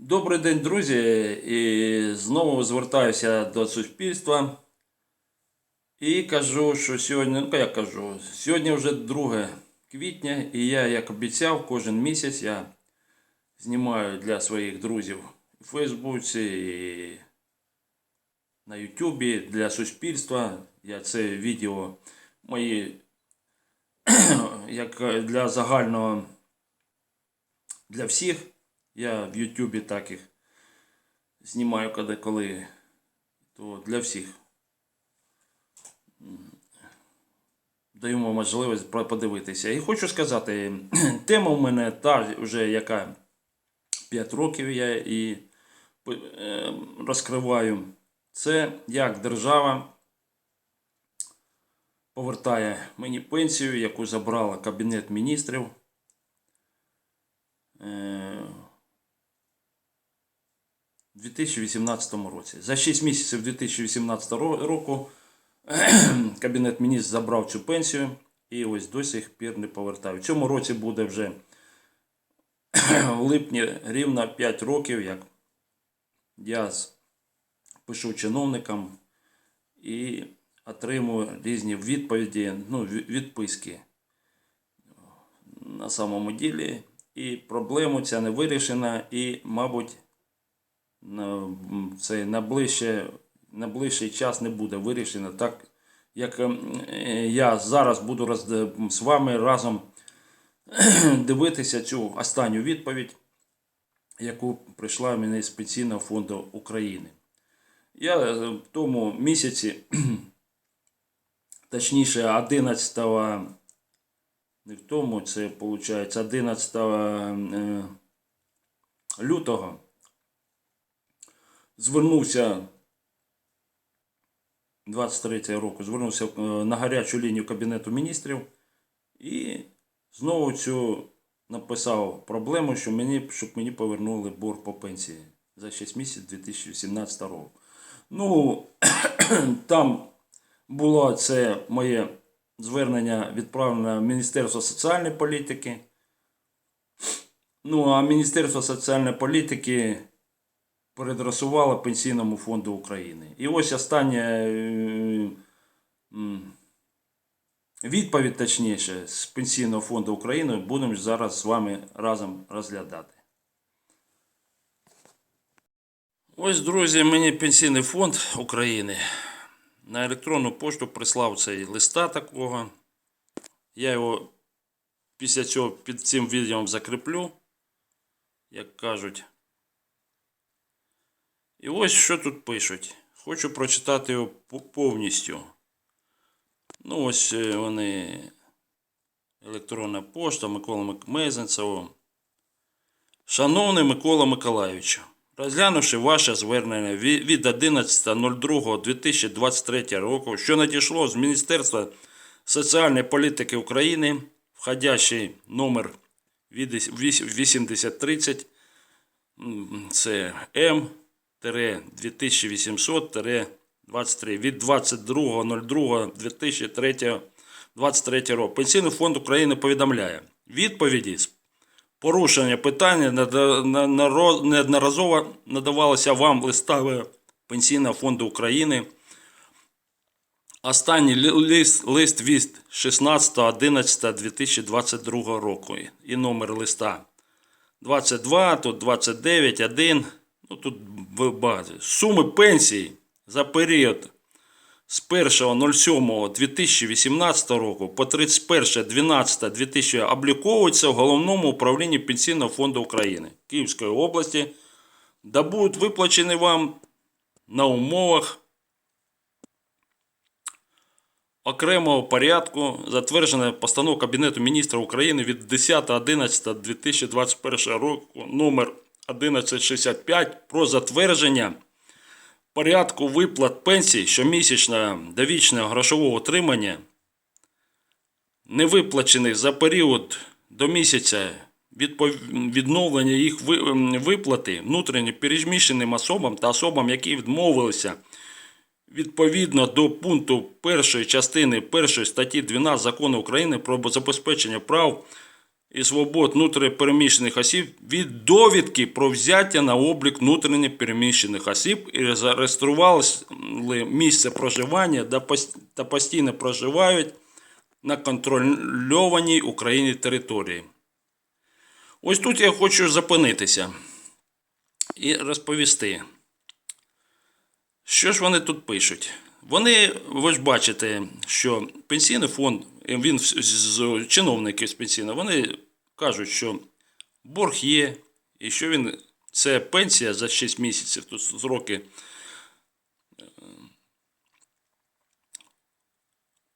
Добрий день, друзі. І знову звертаюся до суспільства. І кажу, що сьогодні, ну як кажу, сьогодні вже 2 квітня, і я, як обіцяв, кожен місяць я знімаю для своїх друзів у Фейсбуці, і на Ютубі для суспільства. Я це відео мої як для загального для всіх. Я в Ютубі так їх знімаю коли, коли то для всіх. Даємо можливість подивитися. І хочу сказати, тема в мене та вже яка 5 років я і е, розкриваю. Це як держава повертає мені пенсію, яку забрала Кабінет міністрів. Е, 2018 році. За 6 місяців 2018 року Кабінет міністрів забрав цю пенсію і ось до сих пір не повертав. В цьому році буде вже в липні рівно 5 років, як я пишу чиновникам і отримую різні відповіді, ну, відписки на самому ділі. І проблема ця не вирішена, і, мабуть, це на ближче, на ближчий час не буде вирішено. Так як ем, е, я зараз буду роз, з вами разом дивитися цю останню відповідь, яку прийшла мені з Пенсійного фонду України. Я е, в тому місяці, точніше 11 не в тому, це виходить 11 е, лютого звернувся 23 року, звернувся е, на гарячу лінію Кабінету міністрів і знову цю написав проблему, що мені, щоб мені повернули борг по пенсії за 6 місяців 2018 року. Ну, там було це моє звернення відправлено в Міністерство соціальної політики. Ну, а Міністерство соціальної політики передрасувало Пенсійному фонду України. І ось остання е, відповідь, точніше, з Пенсійного фонду України будемо зараз з вами разом розглядати. Ось, друзі, мені Пенсійний фонд України на електронну пошту прислав цей листа такого. Я його після цього під цим відео закріплю, як кажуть. І ось що тут пишуть. Хочу прочитати його повністю. Ну, ось е, вони. Електронна пошта Микола Мик- Шановний Микола Миколайовичу, розглянувши ваше звернення від 11.02.2023 року, що надійшло з Міністерства соціальної політики України, входящий номер 8030, це М 2800-23 від 22.02.2023 року. Пенсійний фонд України повідомляє відповіді з порушення питання неодноразово надавалося вам листами Пенсійного фонду України. Останній лист, лист від 16.11.2022 року і номер листа 22, тут 29, 1. Ну тут в базі. Суми пенсій за період з 1.07.2018 року по 31.12.2000 обліковуються в головному управлінні Пенсійного фонду України Київської області, да будуть виплачені вам на умовах окремого порядку, затверджена постанова Кабінету міністрів України від 10.11.2021 року номер 1165 про затвердження порядку виплат пенсій щомісячного довічного грошового отримання, не виплачених за період до місяця відновлення їх ем, виплати внутрішньо переміщеним особам та особам, які відмовилися відповідно до пункту першої частини першої статті 12 закону України про забезпечення прав і свобод внутрішньопереміщених осіб від довідки про взяття на облік внутрішньопереміщених осіб і зареєстрували місце проживання та постійно проживають на контрольованій Україні території. Ось тут я хочу зупинитися і розповісти. Що ж вони тут пишуть? Вони, ви ж бачите, що пенсійний фонд, він з- чиновники з пенсійного, вони кажуть, що борг є, і що він це пенсія за 6 місяців, тут зроки. е,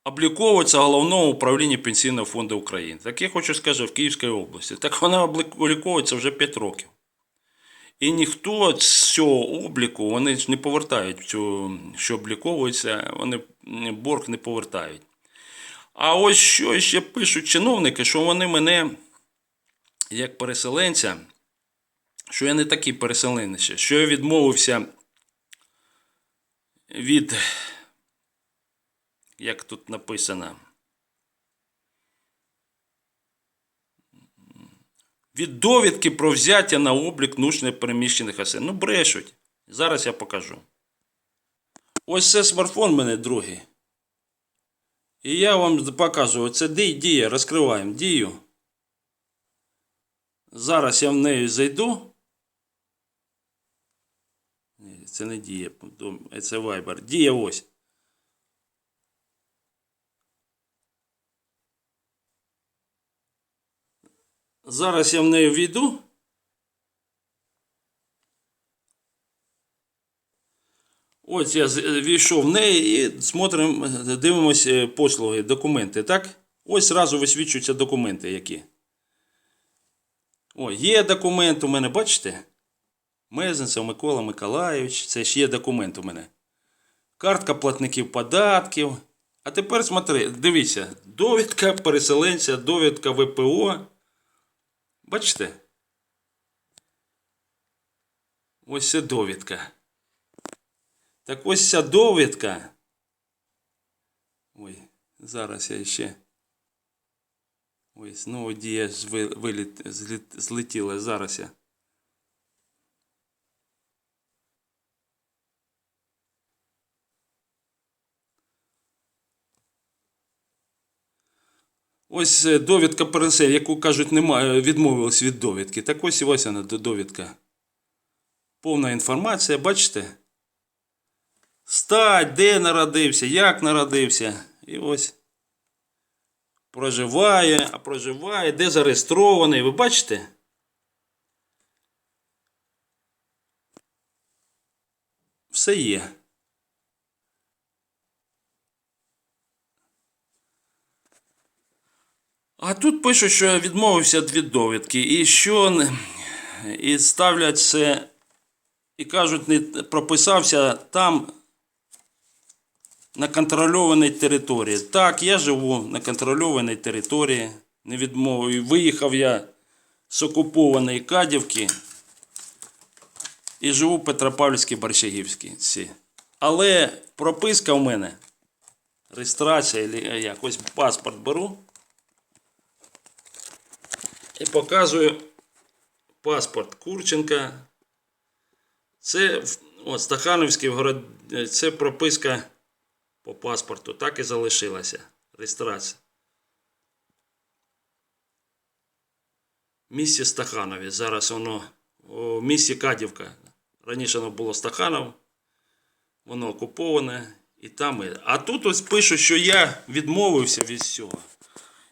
Обліковується головному управлінні Пенсійного фонду України. Так я хочу сказати, в Київській області. Так вона обліковується вже 5 років. І ніхто з цього обліку вони не повертають що обліковується, вони борг не повертають. А ось що ще пишуть чиновники, що вони мене, як переселенця, що я не такий переселенець, що я відмовився від, як тут написано, від довідки про взяття на облік переміщених осіб. Ну, брешуть. Зараз я покажу. Ось це смартфон мене другий. І я вам покажу. Оце дія. Розкриваємо дію. Зараз я в неї зайду. Ні, це не дія. Це Viber. Дія ось. Зараз я в неї війду. Ось я війшов в неї і смотрим, дивимось е, послуги, документи, так? Ось зразу висвічуються документи які. О, є документ у мене, бачите? Мезенцев Микола Миколайович, це ж є документ у мене. Картка платників податків. А тепер смотри, дивіться, довідка переселенця, довідка ВПО. Бачите? Ось це довідка. Так ось ця довідка. Ой, зараз я ще. Ой, знову дія виліт, злетіла. Зараз я. Ось е, довідка пересе, яку кажуть, немає, відмовились від довідки. Так ось і ось вона довідка. Повна інформація, бачите? Стать, де народився, як народився. І ось. Проживає, а проживає, де зареєстрований. Ви бачите? Все є. А тут пишуть, що відмовився від довідки. І що і ставлять це, і кажуть, не прописався там на контрольованій території. Так, я живу на контрольованій території. Не відмовив. Виїхав я з окупованої Кадівки і живу в Петропавлівській Борщагівській. Але прописка в мене, реєстрація, або якось паспорт беру і показую паспорт Курченка. Це от, Стахановський город, це прописка по паспорту, так і залишилася. Реєстрація. В місті Стаханові. Зараз воно у місті Кадівка. Раніше воно було Стаханов, воно окуповане. І там. і- А тут ось пишуть, що я відмовився від всього.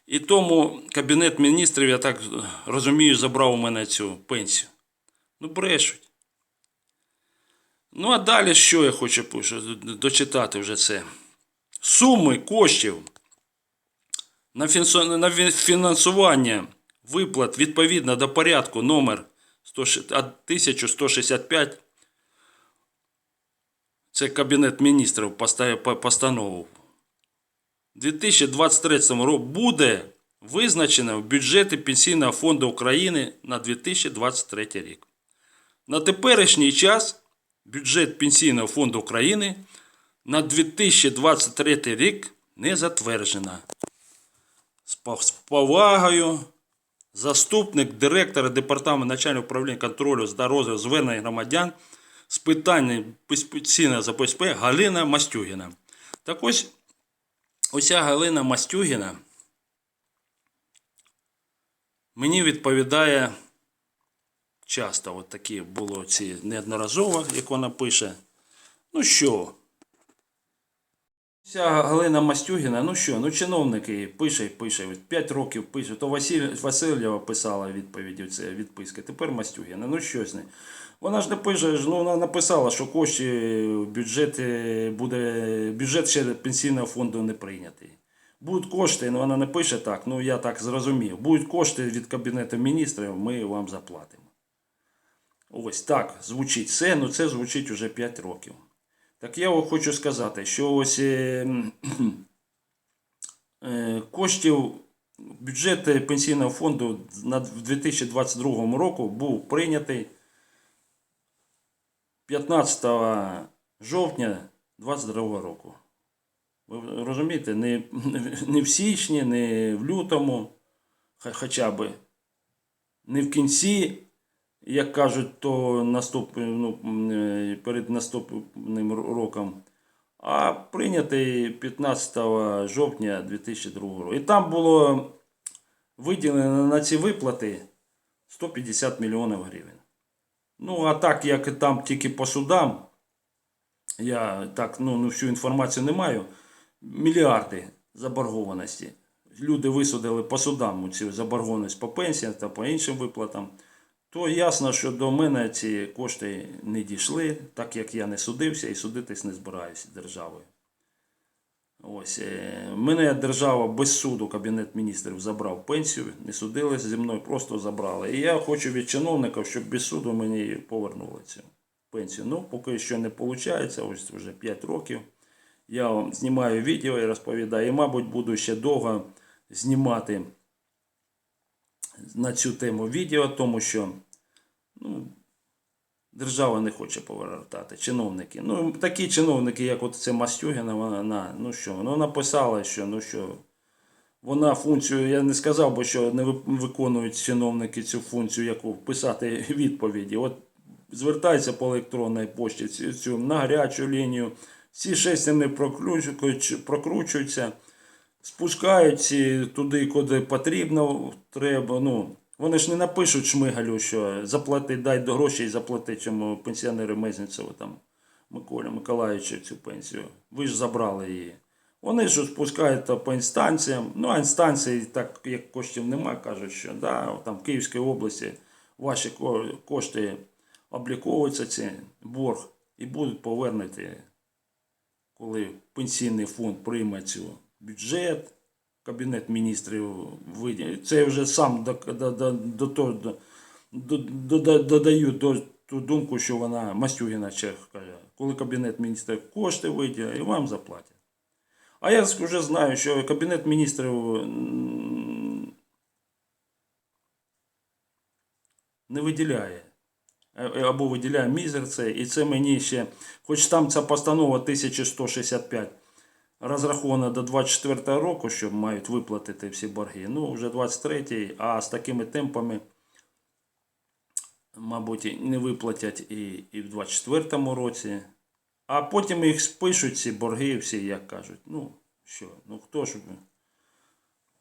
І тому Кабінет міністрів, я так розумію, забрав у мене цю пенсію. Ну, брешуть. Ну, а далі що я хочу пишу, дочитати вже це. Суми коштів на фінансування виплат відповідно до порядку номер 1165. Це Кабінет міністрів поста- по- постанову. У 2023 році буде визначено в бюджеті Пенсійного фонду України на 2023 рік. На теперішній час бюджет Пенсійного фонду України на 2023 рік не затверджено. З повагою заступник директора департаменту начального управління контролю за розвитку звернень громадян з питань безпечного ЗПСП Галина Мастюгіна. Так ось, оця Галина Мастюгіна мені відповідає часто, от такі було ці неодноразово, як вона пише. Ну що? Ця Галина Мастюгіна, ну що, ну чиновники пише, пише, від 5 років пише. То Василь, Васильєва писала відповіді, це відписки. Тепер Мастюгіна. Ну що з нею? Вона ж не пише, ну вона написала, що кошти в бюджеті буде, бюджет ще пенсійного фонду не прийнятий. Будуть кошти, ну вона не пише так, ну я так зрозумів. Будуть кошти від Кабінету міністрів, ми вам заплатимо. Ось так звучить це, ну це звучить уже 5 років. Так я вам хочу сказати, що ось е, е, коштів бюджет пенсійного фонду в 2022 року був прийнятий 15 жовтня 2022 року. Ви розумієте, не, не в січні, не в лютому, хоча би, не в кінці, як кажуть, то наступ, ну, е, перед наступним роком, а прийнятий 15 жовтня 2002 року. І там було виділено на ці виплати 150 мільйонів гривень. Ну, а так як там тільки по судам, я так ну, ну, всю інформацію не маю. Мільярди заборгованості. Люди висудили по судам цю заборгованість по пенсіям та по іншим виплатам. То ясно, що до мене ці кошти не дійшли, так як я не судився і судитись не збираюся державою. Ось, е, мене держава без суду, Кабінет міністрів забрав пенсію, не судилися зі мною, просто забрали. І я хочу від чиновників, щоб без суду мені повернули цю пенсію. Ну, поки що не виходить, ось вже 5 років. Я знімаю відео і розповідаю. І, мабуть, буду ще довго знімати на цю тему відео, тому що ну, держава не хоче повертати. Чиновники. Ну, такі чиновники, як от це Мастюгіна, вона, ну що, ну, написала, що, ну що, вона функцію, я не сказав би, що не виконують чиновники цю функцію, яку писати відповіді. От звертайся по електронній пошті цю, на гарячу лінію. Ці шестерни прокручують- прокручуються, спускають туди, куди потрібно, треба. Ну, вони ж не напишуть Шмигалю, що заплати, дай до грошей і заплати цьому пенсіонеру Мезенцеву там Миколі Миколаївичу цю пенсію. Ви ж забрали її. Вони ж спускають по інстанціям. Ну, а інстанції, так як коштів немає, кажуть, що да, там в Київській області ваші кошти обліковуються, ці борг, і будуть повернуті, коли пенсійний фонд прийме цю бюджет, Кабінет міністрів виділить. Це вже сам до, до, до, до, до, до, до, додаю до ту думку, що вона Мастюгіна Чех каже, коли Кабінет міністрів кошти виділить, і вам заплатять. А я вже знаю, що Кабінет міністрів не виділяє. Е, е, Або виділяє мізер це, і це мені ще, хоч там ця постанова 1165 розрахована до 24 року, що мають виплатити всі борги. Ну, вже 23, а з такими темпами, мабуть, не виплатять і, і в 24 році. А потім їх спишуть ці борги всі, як кажуть. Ну, що, ну хто ж.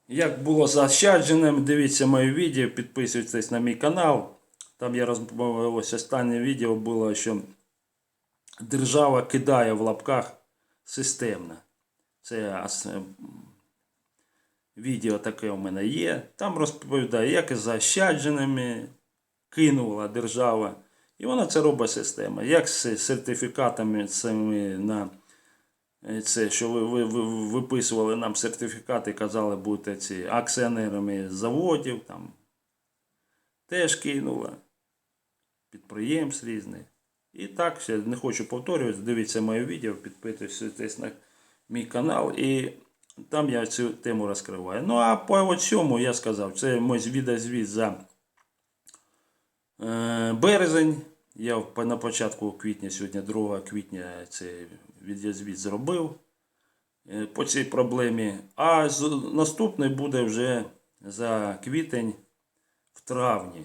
Як було заощадженим, дивіться моє відео, підписуйтесь на мій канал. Там я роз... ось останнє відео було, що держава кидає в лапках системно. Це відео таке у мене є. Там розповідає, як із заощадженими кинула держава. І вона це робить система. Як з сертифікатами на е, це, що ви, ви, ви виписували нам сертифікати, казали, будете ці акціонерами заводів, там теж кинула підприємств різних. І так, не хочу повторювати, дивіться моє відео, підписуйтесь на мій канал, і там я цю тему розкриваю. Ну а по цьому я сказав, це мій відеозвіт за е, березень. Я на початку квітня, сьогодні 2 квітня, цей відеозвіт зробив е, по цій проблемі. А наступний буде вже за квітень в травні.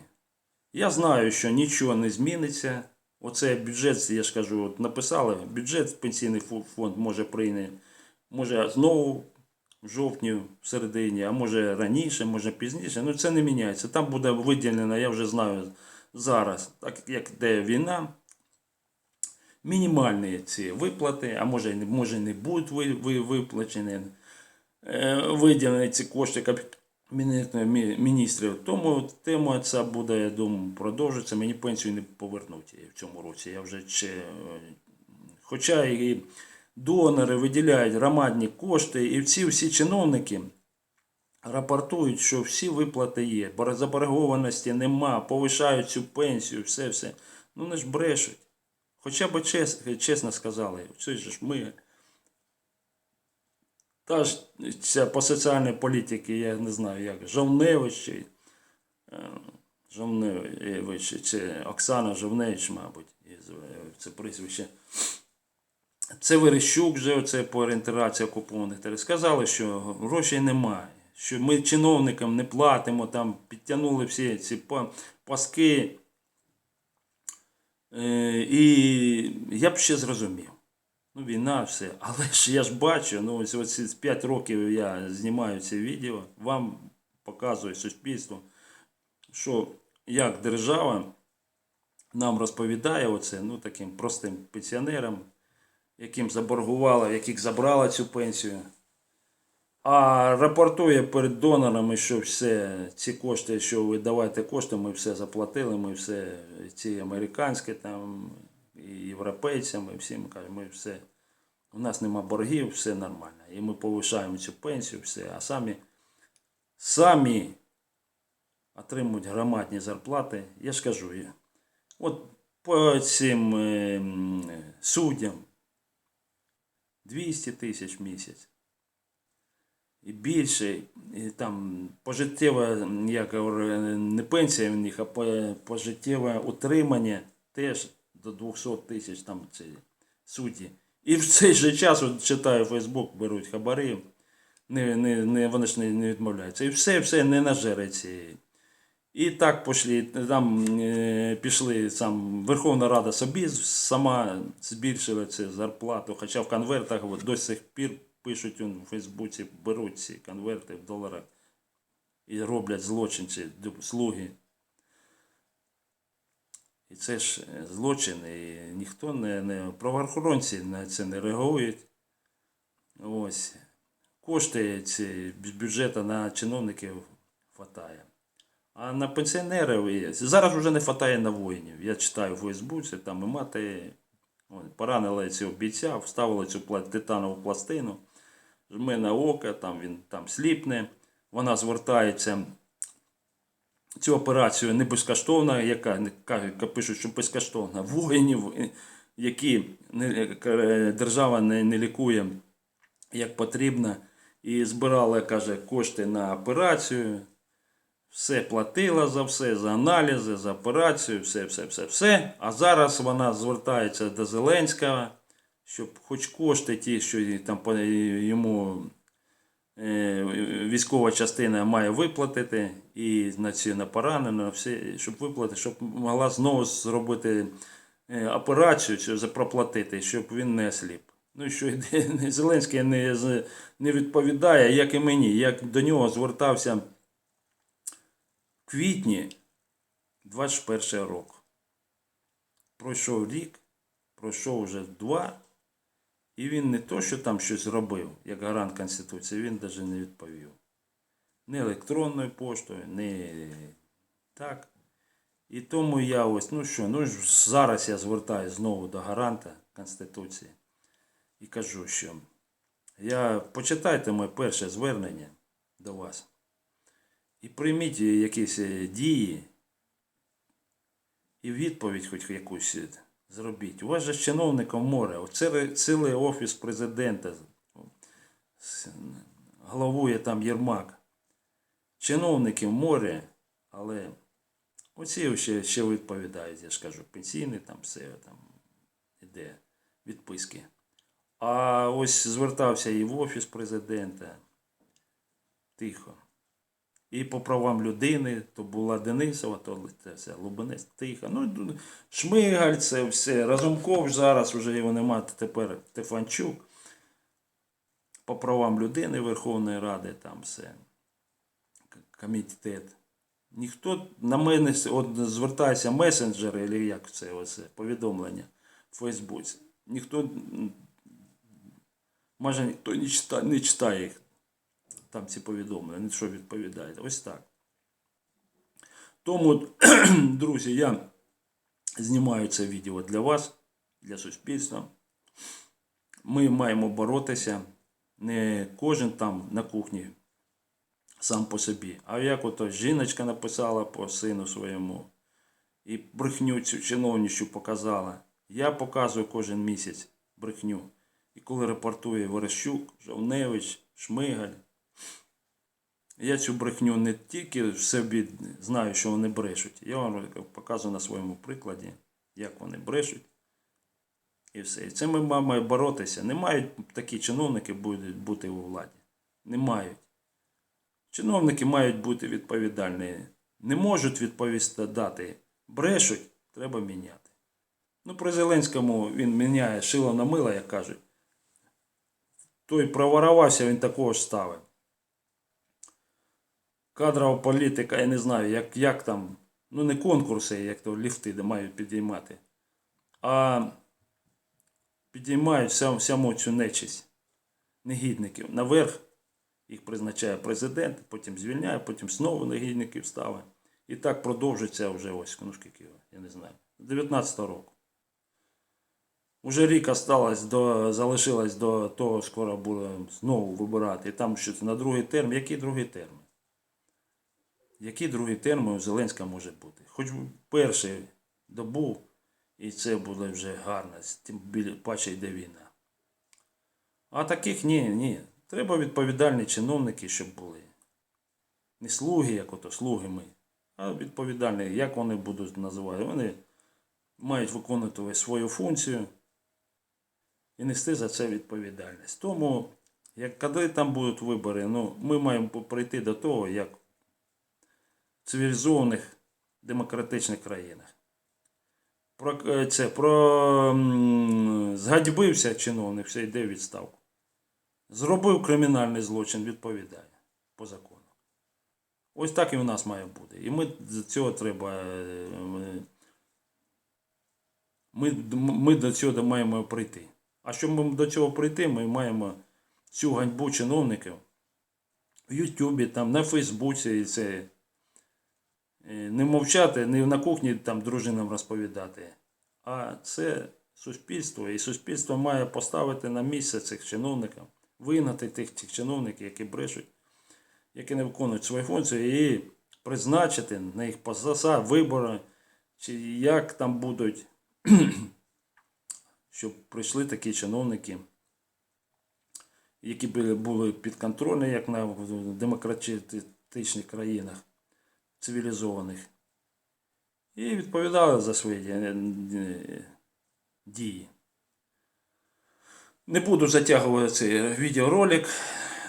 Я знаю, що нічого не зміниться. Оце бюджет, я ж кажу, от написали, бюджет пенсійний фонд може прийняти, може знову в жовтні, в середині, а може раніше, може пізніше. Ну це не міняється. Там буде виділено, я вже знаю зараз, так як йде війна, мінімальні ці виплати, а може, може не будуть ви- ви- виплачені, е, виділені ці кошти міністрів. Тому тема ця буде, я думаю, продовжиться. Мені пенсію не повернуть в цьому році. Я вже чи, е, хоча і донори виділяють громадні кошти, і ці всі чиновники рапортують, що всі виплати є, бор- заборгованості нема, повишають цю пенсію, все, все. Ну вони ж брешуть. Хоча б чес, чесно сказали, це ж ми. Та ж ця по соціальній політиці, я не знаю як, Жовневич, е, Жовневич, чи Оксана Жовневич, мабуть, це прізвище. Це Верещук вже оце по реінтеграції окупованих територій. Сказали, що грошей немає, що ми чиновникам не платимо, там підтягнули всі ці паски. Е, і я б ще зрозумів. Ну, війна, все. Але ж я ж бачу, ну ось ось 5 років я знімаю ці відео, вам показую суспільству, що як держава нам розповідає оце, ну таким простим пенсіонерам, яким заборгувала, яких забрала цю пенсію. А рапортує перед донорами, що все, ці кошти, що ви давайте кошти, ми все заплатили, ми все, ці американські там, і європейцям, і всім кажемо, ми все. У нас нема боргів, все нормально. І ми повишаємо цю пенсію, все. А самі, самі отримують громадні зарплати. Я ж кажу, от по цим е, суддям 200 тисяч в місяць. І більше, і там пожиттєва, як говорю, не пенсія в них, а пожиттєве утримання теж до 200 тисяч там ці судді. І в цей же час, от читаю Фейсбук, беруть хабарі, не, не, не, вони ж не, не відмовляються. І все, все не нажереться. І так пішли, там е, пішли сам Верховна Рада собі сама збільшила цю зарплату, хоча в конвертах от, до сих пір пишуть у Фейсбуці, беруть ці конверти в доларах і роблять злочинці, слуги. І це ж е, злочин, і ніхто не, не правоохоронці на це не реагують. Ось. Кошти ці бюджету на чиновників хватає. А на пенсіонерів зараз вже не вистачає на воїнів. Я читаю в Фейсбуці, там і мати поранила цього бійця, вставила цю титанову пластину, жме на око, там він там сліпне. Вона звертається. Цю операцію не безкоштовна, яка кажуть, пишуть, що безкоштовна. Воїнів, е, які е, держава не, не лікує як потрібно, і збирала, каже, кошти на операцію, все платила за все, за аналізи, за операцію, все, все, все, все. А зараз вона звертається до Зеленського, щоб хоч кошти ті, що там йому е, військова частина має виплатити, і на ці на поранено, щоб виплатити, щоб могла знову зробити е, операцію, щоб щоб він не осліп. Ну що Зеленський не, не відповідає, як і мені, як до нього звертався квітні 21 року. Пройшов рік, пройшов вже два, і він не то, що там щось робив, як гарант Конституції, він навіть не відповів. Не електронною поштою, не так. І тому я ось, ну що, ну зараз я звертаюся знову до гаранта Конституції і кажу, що я почитайте моє перше звернення до вас і прийміть якісь е, дії і відповідь хоч якусь е, зробіть. У вас же з чиновником море, оце цілий офіс президента, головує там Єрмак. Чиновників море, але оці ще, ще відповідають, я ж кажу, пенсійні там все там іде відписки. А ось звертався і в офіс президента. Тихо. І по правам людини, то була Денисова, то це все, Лубенець, Тиха. Ну, Шмигаль, це все. Разумков зараз вже його немає, тепер Стефанчук. По правам людини Верховної Ради, там все. Комітет. Ніхто на мене от звертається месенджери, або як це оце, повідомлення в Фейсбуці. Ніхто майже ніхто не читає, не читає їх. Там ці повідомлення, не що відповідає. Ось так. Тому, друзі, я знімаю це відео для вас, для суспільства. Ми маємо боротися. Не кожен там на кухні сам по собі. А як ото жіночка написала по сину своєму і брехню цю чиновничу показала. Я показую кожен місяць брехню. І коли репортує Верещук, Жовневич, Шмигаль, я цю брехню не тільки в собі знаю, що вони брешуть. Я вам показую на своєму прикладі, як вони брешуть. І все. І це ми маємо боротися. Не мають такі чиновники бути у владі. Не мають. Чиновники мають бути відповідальні. Не можуть відповісти дати. Брешуть, треба міняти. Ну, при Зеленському він міняє шило на мило, як кажуть. Той проворувався, він такого ж ставив. Кадрова політика, я не знаю, як, як там. Ну, не конкурси, як то ліфти, де мають підіймати. А підіймають вся, саму цю нечисть негідників наверх. Їх призначає президент, потім звільняє, потім знову негідників ставить. І так продовжується вже ось, ну скільки, я не знаю, з 19 року. Уже рік осталось до, залишилось до того, скоро буде знову вибирати. І там щось на другий терм. Який другий термін? Які другі терми у Зеленська може бути? Хоч би перший добув, і це буде вже гарно, тим паче йде війна. А таких ні, ні. Треба відповідальні чиновники, щоб були. Не слуги, як ото слуги ми, а відповідальні, як вони будуть називати. Вони мають виконувати свою функцію і нести за це відповідальність. Тому, як коли там будуть вибори, ну, ми маємо прийти до того, як в цивілізованих демократичних країнах. Про е, це про згадьбився чиновник, все йде в відставку. Зробив кримінальний злочин, відповідає по закону. Ось так і в нас має бути. І ми до цього треба. е, Ми, ми до цього маємо прийти. А щоб ми до цього прийти, ми маємо цю ганьбу чиновників в Ютубі, на Фейсбуці і це. Е, Не мовчати, не на кухні там дружинам розповідати. А це суспільство. І суспільство має поставити на місце цих чиновників, вигнати тих цих чиновників, які брешуть, які не виконують свої функції, і призначити на їх посад, вибори, чи як там будуть, щоб прийшли такі чиновники, які були підконтрольні, як на демократичних країнах цивілізованих, і відповідали за свої е, е, дії. Не буду затягувати цей відеоролик.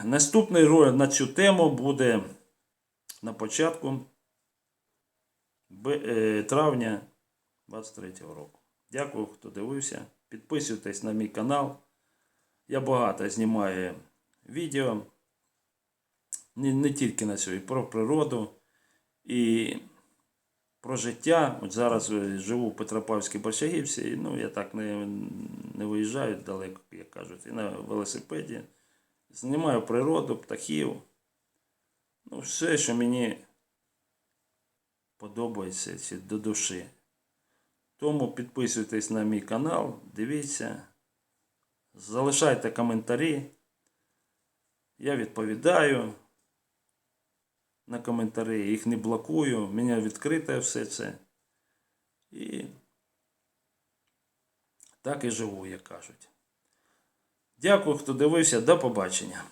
Наступний ролик на цю тему буде на початку е, травня 23 року. Дякую, хто дивився. Підписуйтесь на мій канал. Я багато знімаю відео. Не, не тільки на цьому, і про природу, і про життя. От зараз е, живу в Петропавській Борщагівці, і, ну я так не, не виїжджаю далеко, як кажуть, і на велосипеді. Знімаю природу, птахів. Ну, все, що мені подобається до душі. Тому підписуйтесь на мій канал, дивіться, залишайте коментарі. Я відповідаю на коментарі, їх не блокую, у мене відкрите все це. І так і живу, як кажуть. Дякую, хто дивився. До побачення.